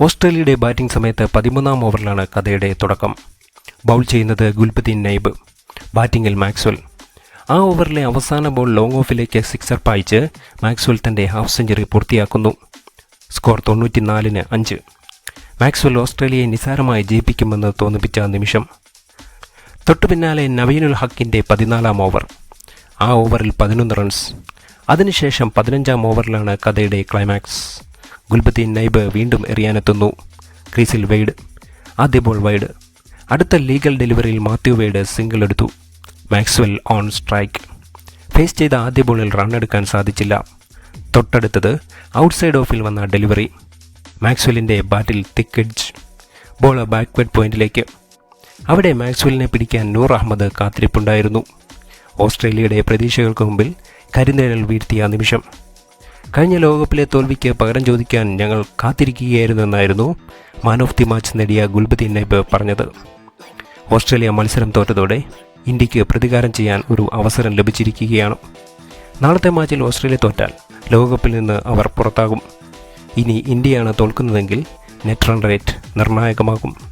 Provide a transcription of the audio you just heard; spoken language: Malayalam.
ഓസ്ട്രേലിയയുടെ ബാറ്റിംഗ് സമയത്ത് പതിമൂന്നാം ഓവറിലാണ് കഥയുടെ തുടക്കം. ബൗൾ ചെയ്യുന്നത് ഗുൽപദീൻ നൈബ് ബാറ്റിംഗിൽ മാക്സ്വൽ. ആ ഓവറിലെ അവസാന ബോൾ ലോങ് ഓഫിലേക്ക് സിക്സർ പായിച്ച് മാക്സ്വൽ തന്റെ ഹാഫ് സെഞ്ചുറി പൂർത്തിയാക്കുന്നു. സ്കോർ തൊണ്ണൂറ്റിനാലിന് അഞ്ച്. മാക്സ്വൽ ഓസ്ട്രേലിയയെ നിസാരമായി ജയിപ്പിക്കുമെന്ന് തോന്നിപ്പിച്ച നിമിഷം. തൊട്ടു പിന്നാലെ നവീനുൽ ഹക്കിന്റെ പതിനാലാം ഓവർ. ആ ഓവറിൽ പതിനൊന്ന് റൺസ്. അതിനുശേഷം പതിനഞ്ചാം ഓവറിലാണ് കഥയുടെ ക്ലൈമാക്സ്. ഗുൽബദീൻ നൈബ് വീണ്ടും എറിയാനെത്തുന്നു. ക്രീസിൽ വെയ്ഡ്. ആദ്യ ബോൾ വൈഡ്. അടുത്ത ലീഗൽ ഡെലിവറിയിൽ മാത്യു വെയ്ഡ് സിംഗിൾ എടുത്തു. Maxwell on strike. ഫേസ് ചെയ്ത ആദ്യ ബോളിൽ റൺ എടുക്കാൻ സാധിച്ചില്ല. തൊട്ടടുത്തത് ഔട്ട്സൈഡ് ഓഫിൽ വന്ന ഡെലിവറി. മാക്സ്വെല്ലിന്റെ ബാറ്റിൽ തിക്കഡ്ജ് ബോൾ ബാക്ക്വേഡ് പോയിന്റിലേക്ക്. അവിടെ മാക്സ്വെല്ലിനെ പിടിക്കാൻ നൂർ അഹമ്മദ് കാത്തിരിപ്പുണ്ടായിരുന്നു. ഓസ്ട്രേലിയയുടെ പ്രതീക്ഷകൾക്ക് മുമ്പിൽ കരിനിഴൽ വീഴ്ത്തിയ നിമിഷം. കഴിഞ്ഞ ലോകകപ്പിലെ തോൽവിക്ക് പകരം ചോദിക്കാൻ ഞങ്ങൾ കാത്തിരിക്കുകയായിരുന്നെന്നായിരുന്നു മാൻ ഓഫ് ദി മാച്ച് നേടിയ ഗുൽബദീൻ നൈബ് പറഞ്ഞത്. ഓസ്ട്രേലിയ മത്സരം തോറ്റതോടെ ഇന്ത്യയ്ക്ക് പ്രതികാരം ചെയ്യാൻ ഒരു അവസരം ലഭിച്ചിരിക്കുകയാണ്. നാളത്തെ മാച്ചിൽ ഓസ്ട്രേലിയ തോറ്റാൽ ലോകകപ്പിൽ നിന്ന് അവർ പുറത്താകും. ഇനി ഇന്ത്യയാണ് തോൽക്കുന്നതെങ്കിൽ നെറ്റ് റൺ റേറ്റ് നിർണായകമാകും.